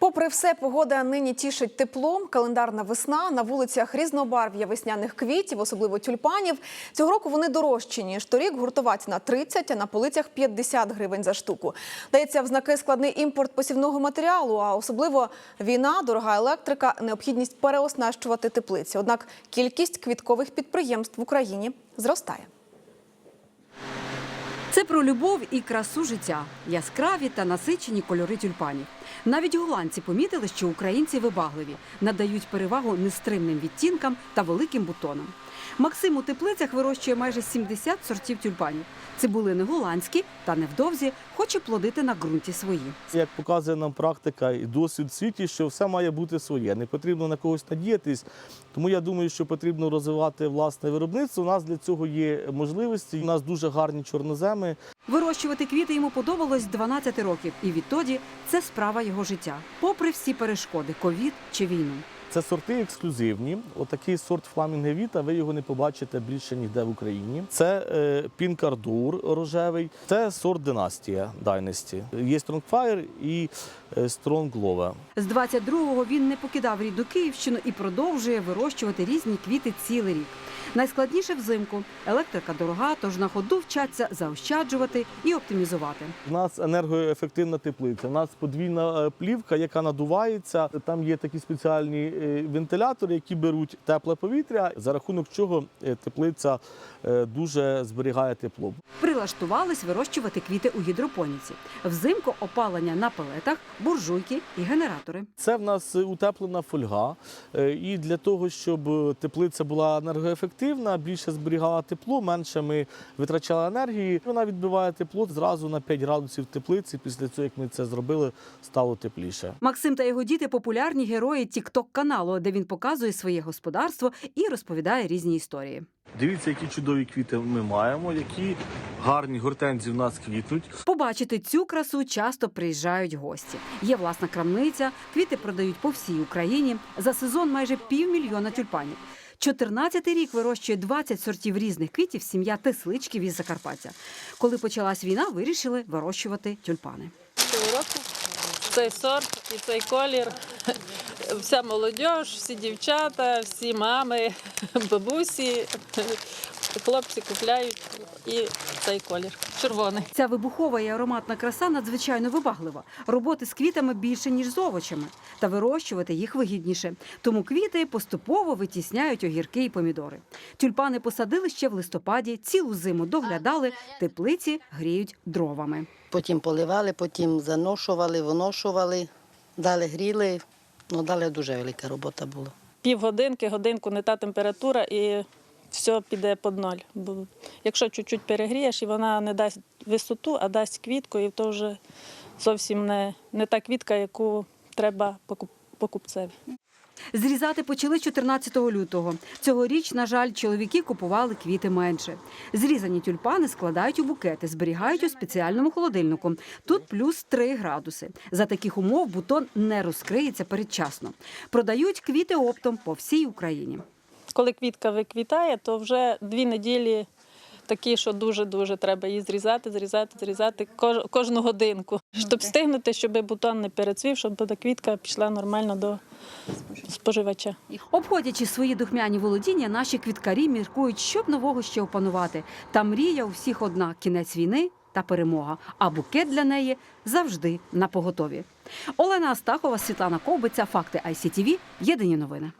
Попри все, погода нині тішить теплом. Календарна весна на вулицях різнобарв'я весняних квітів, особливо тюльпанів. Цього року вони дорожчі ніж торік. Гуртова ціна 30, а на полицях 50 гривень за штуку. Дається в знаки складний імпорт посівного матеріалу, а особливо війна, дорога електрика, необхідність переоснащувати теплиці. Однак кількість квіткових підприємств в Україні зростає. Це про любов і красу життя, яскраві та насичені кольори тюльпанів. Навіть голландці помітили, що українці вибагливі, надають перевагу нестримним відтінкам та великим бутонам. Максим у теплицях вирощує майже 70 сортів тюльпанів. Цибулини голландські та невдовзі хоче плодити на ґрунті свої. Як показує нам практика і досвід в світі, що все має бути своє. Не потрібно на когось надіятись. Тому я думаю, що потрібно розвивати власне виробництво. У нас для цього є можливості. У нас дуже гарні чорноземи. Вирощувати квіти йому подобалось з 12 років, і відтоді це справа його життя, попри всі перешкоди ковід чи війну. Це сорти ексклюзивні. Отакий сорт фламінге віта. Ви його не побачите більше ніде в Україні. Це е, пінкардур рожевий. Це сорт династія Dynasty. Є Strongfire і е, Strong З 22-го він не покидав рідну Київщину і продовжує вирощувати різні квіти цілий рік. Найскладніше взимку. Електрика дорога, тож на ходу вчаться заощаджувати і оптимізувати. У нас енергоефективна теплиця. У нас подвійна е, плівка, яка надувається. Там є такі спеціальні вентилятори, які беруть тепле повітря, за рахунок чого е, теплиця е, дуже зберігає тепло. Прилаштувались вирощувати квіти у гідропоніці. Взимку опалення на пелетах, буржуйки і генератори. Це в нас утеплена фольга. Е, І для того, щоб теплиця була енергоефективна, більше зберігала тепло, менше ми витрачали енергії. Вона відбиває тепло зразу на 5 градусів теплиці. Після цього, як ми це зробили, стало тепліше. Максим та його діти популярні герої тікток каналу, де він показує своє господарство і розповідає різні історії. Дивіться, які чудові квіти ми маємо, які гарні гортензії в нас квітнуть. Побачити цю красу часто приїжджають гості. Є власна крамниця, квіти продають по всій Україні. За сезон майже півмільйона тюльпанів. 14-й рік вирощує 20 сортів різних квітів сім'я Тесличків із Закарпаття. Коли почалась війна, вирішили вирощувати тюльпани. Цей сорт і цей колір. Вся молодь, всі дівчата, всі мами, бабусі, хлопці купляють і цей колір. Червоний. Ця вибухова і ароматна краса надзвичайно вибаглива. Роботи з квітами більше ніж з овочами, та вирощувати їх вигідніше. Тому квіти поступово витісняють огірки і помідори. Тюльпани посадили ще в листопаді, цілу зиму доглядали, теплиці гріють дровами. Потім поливали, потім заношували, виношували, далі гріли. Ну, далі дуже велика робота була. Півгодинки, годинку не та температура і все піде під ноль. Бо якщо чуть-чуть перегрієш, і вона не дасть висоту, а дасть квітку, і то вже зовсім не, не та квітка, яку треба покуп- покупцеві. Зрізати почали 14 лютого. Цьогоріч, на жаль, чоловіки купували квіти менше. Зрізані тюльпани складають у букети, зберігають у спеціальному холодильнику. Тут плюс 3 градуси. За таких умов бутон не розкриється передчасно. Продають квіти оптом по всій Україні. Коли квітка виквітає, то вже дві неділі такі, що дуже-дуже треба її зрізати, зрізати, зрізати кож- кожну годинку, щоб встигнути, щоб бутон не перецвів, щоб та квітка пішла нормально до споживача. Обходячи свої духмяні володіння, наші квіткарі міркують, що б нового ще опанувати. Та мрія у всіх одна кінець війни та перемога. А букет для неї завжди на поготові. Олена Астахова, Світлана Ковбиця, факти ICTV, Єдині новини.